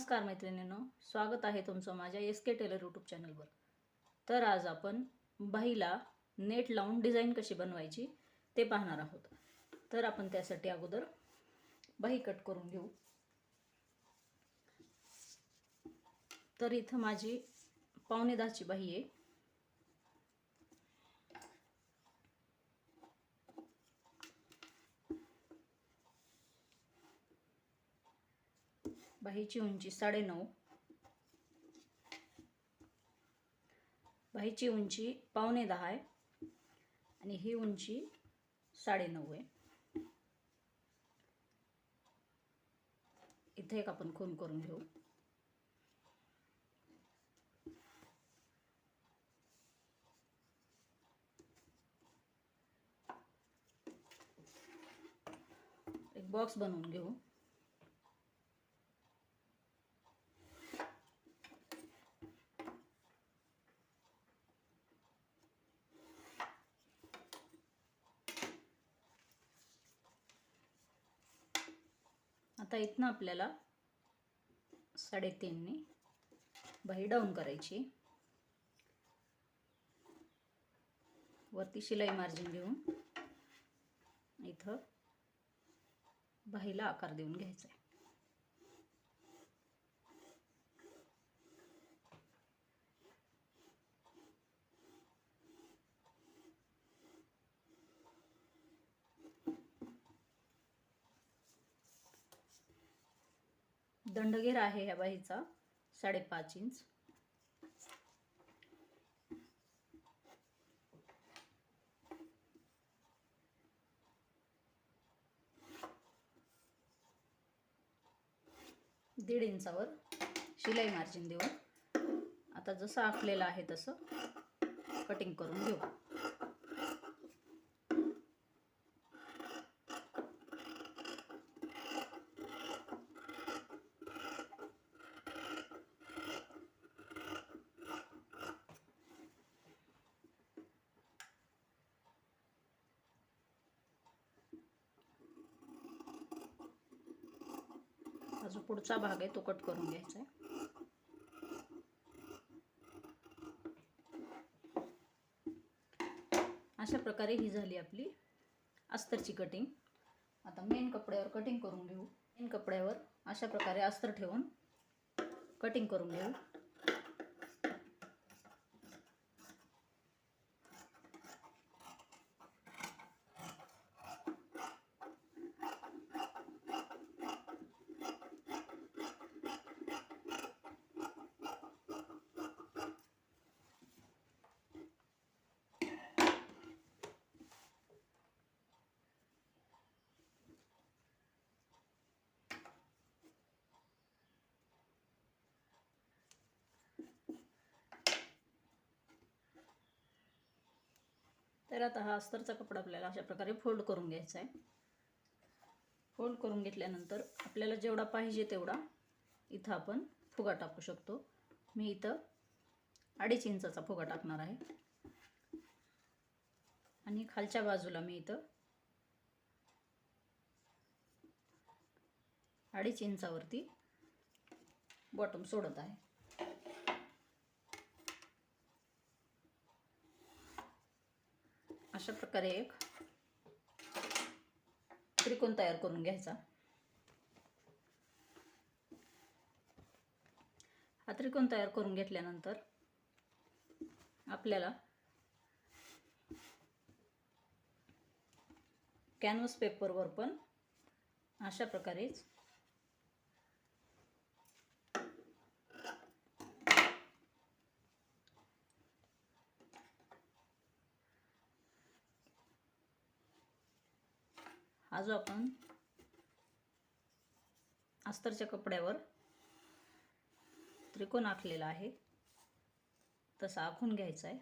नमस्कार मैत्रिणींनो स्वागत आहे तुमचं माझ्या एस के टेलर यूट्यूब चॅनलवर तर आज आपण बाहीला नेट लावून डिझाईन कशी बनवायची ते पाहणार आहोत. तर आपण त्यासाठी अगोदर बाही कट करून घेऊ. तर इथं माझी पावणे दहाची बाही आहे. बाहीची उंची साडेनऊ. बाहीची उंची पावणे दहा आहे. आणि ही उंची साडेनऊ आहे. इथे एक आपण खून करून घेऊ. एक बॉक्स बनवून घेऊ. आता इथनं आपल्याला? साडेतीनने बाही डाऊन करायची. वरती शिलाई मार्जिन घेऊन इथं बाहीला आकार देऊन घ्यायचा आहे दंडगेर आहे ह्या बाहीचा साडेपाच इंच. दीड इंचावर शिलाई मार्जिन देऊन आता जसं आखलेलं आहे तसं कटिंग करून घेऊ. जो पुढचा भाग आहे तो कट करून घ्यायचा आहे. अशा प्रकारे ही झाली आपली अस्तरची कटिंग आता मेन कपड्यावर कटिंग करून घेऊ. मेन कपड्यावर अशा प्रकारे अस्तर ठेवून कटिंग करून घेऊ. तर आता हा अस्तरचा कपडा आपल्याला अशा प्रकारे फोल्ड करून घ्यायचा आहे. फोल्ड करून घेतल्यानंतर आपल्याला जेवढा पाहिजे तेवढा इथं आपण फुगा टाकू शकतो. मी इथं अडीच इंचाचा फुगा टाकणार आहे. आणि खालच्या बाजूला मी इथं अडीच इंचावरती बॉटम सोडत आहे. अशा प्रकारे एक त्रिकोण तयार करून घ्यायचा. हा त्रिकोण तयार करून घेतल्यानंतर आपल्याला कॅनव्हस पेपरवर पण अशा प्रकारेच हा जो आपण अस्तरच्या कपड्यावर त्रिकोण आखलेला आहे. तसा आखून घ्यायचा आहे.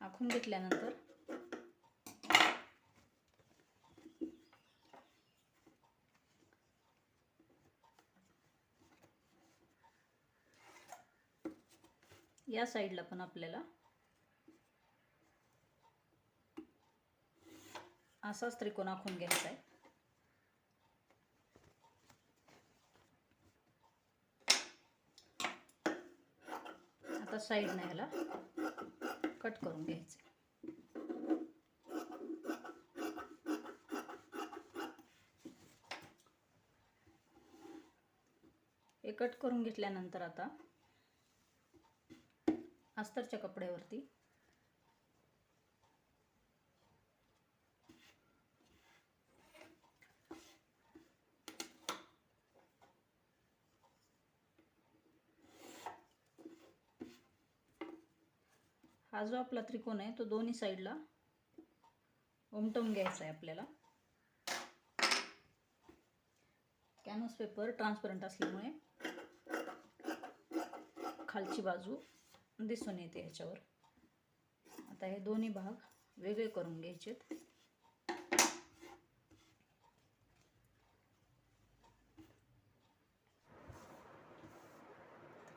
आखून घेतल्यानंतर या साईडला पण आपल्याला. असाच त्रिकोण आखून घ्यायचा आहे. आता साईडने ह्याला कट करून घ्यायचं. हे कट करून घेतल्यानंतर आता अस्तरच्या कपड्यावरती. हा जो आपला त्रिकोण आहे तो दोन्ही साईडला उमटवून घ्यायचा आहे आपल्याला. कॅनव्हास पेपर ट्रान्सपरंट असल्यामुळे खालची बाजू दिसून येते याच्यावर. आता हे दोन्ही भाग वेगळे करून घ्यायचेत.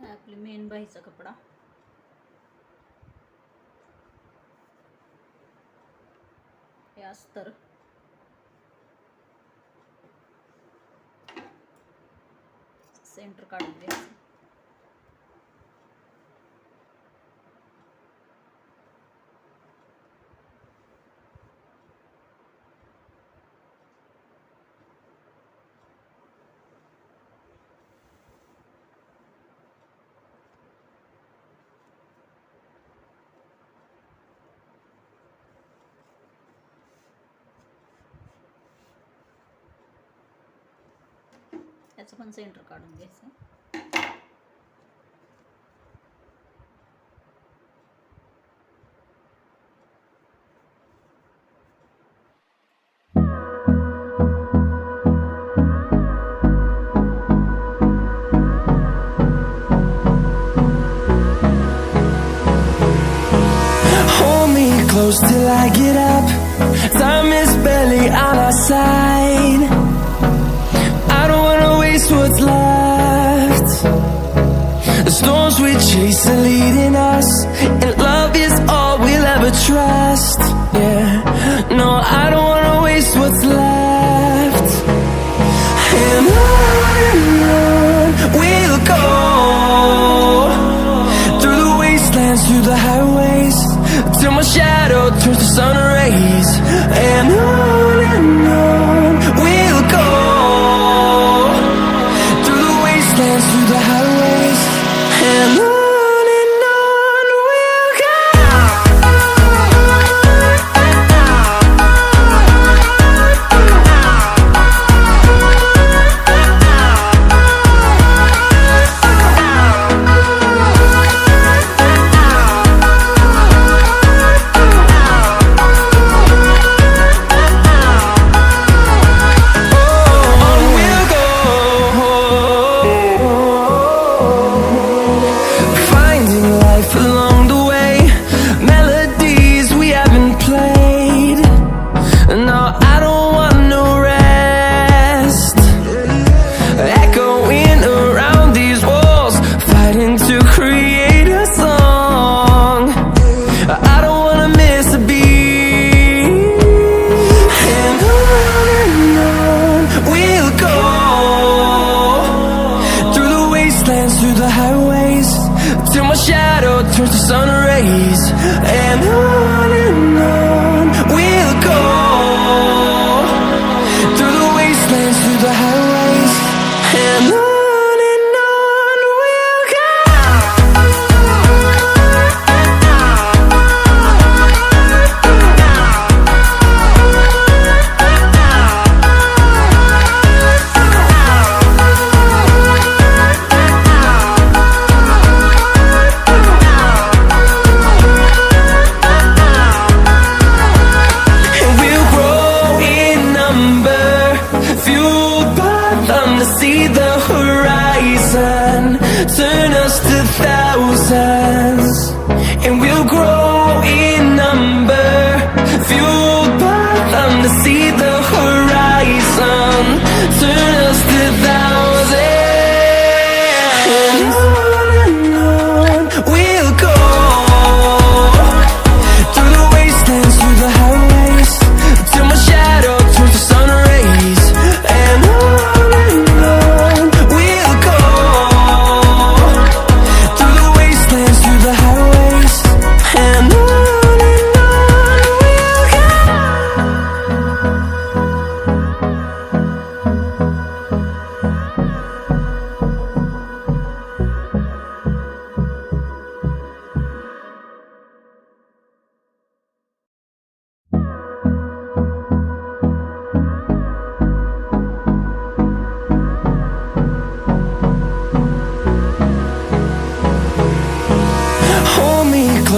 आपली मेन बाईचा कपडा. हे अस्तर. सेंटर काढून घ्यायचं. याचं पण सेंटर काढून घ्यायचं Hold me close till I get up. Time is barely on our side. What's left. The storms we chase are leading us, and love is all we'll ever trust.